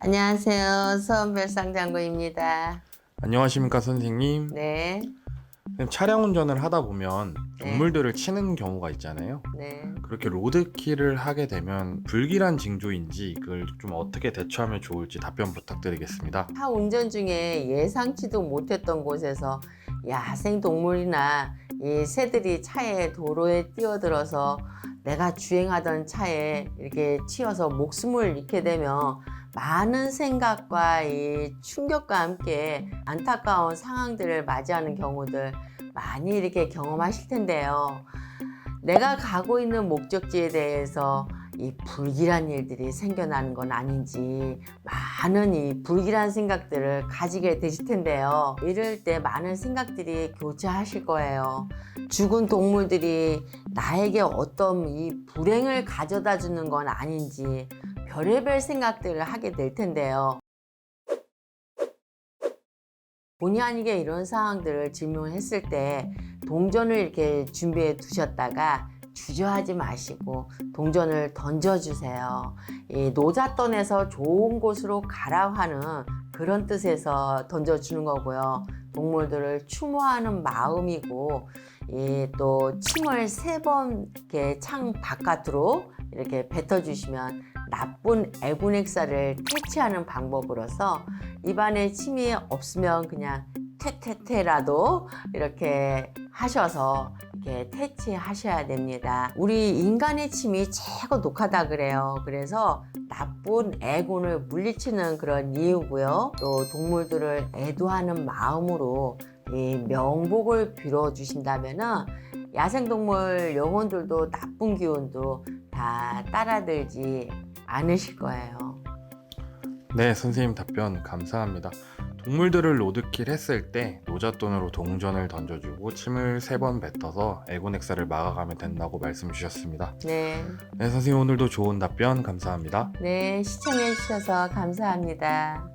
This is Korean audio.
안녕하세요. 수원별상장고입니다. 안녕하십니까 선생님. 네, 선생님, 차량 운전을 하다 보면 동물들을 치는 경우가 있잖아요. 네. 그렇게 로드킬을 하게 되면 불길한 징조인지 이걸 좀 어떻게 대처하면 좋을지 답변 부탁드리겠습니다. 차 운전 중에 예상치도 못했던 곳에서 야생 동물이나 이 새들이 차에 도로에 뛰어들어서 내가 주행하던 차에 이렇게 치여서 목숨을 잃게 되면 많은 생각과 이 충격과 함께 안타까운 상황들을 맞이하는 경우들 많이 이렇게 경험하실 텐데요. 내가 가고 있는 목적지에 대해서 이 불길한 일들이 생겨나는 건 아닌지 많은 이 불길한 생각들을 가지게 되실 텐데요. 이럴 때 많은 생각들이 교차하실 거예요. 죽은 동물들이 나에게 어떤 이 불행을 가져다 주는 건 아닌지 별의별 생각들을 하게 될 텐데요. 본의 아니게 이런 상황들을 질문을 했을 때 동전을 이렇게 준비해 두셨다가 주저하지 마시고 동전을 던져주세요. 이 노잣돈에서 좋은 곳으로 가라 하는 그런 뜻에서 던져주는 거고요. 동물들을 추모하는 마음이고 이또 침을 세 번 이렇게 창 바깥으로 이렇게 뱉어주시면 나쁜 애군액사를 퇴치하는 방법으로서 입안에 침이 없으면 그냥 퇴퇴퇴라도 이렇게 하셔서 이렇게 퇴치하셔야 됩니다. 우리 인간의 침이 최고 독하다 그래요. 그래서 나쁜 애군을 물리치는 그런 이유고요. 또 동물들을 애도하는 마음으로 이 명복을 빌어 주신다면은 야생동물 영혼들도 나쁜 기운도 다 따라들지 않으실 거예요. 네, 선생님 답변 감사합니다. 동물들을 로드킬 했을 때 노잣돈으로 동전을 던져주고 침을 세 번 뱉어서 애곤액사를 막아가면 된다고 말씀 주셨습니다. 네. 네, 선생님 오늘도 좋은 답변 감사합니다. 네, 시청해 주셔서 감사합니다.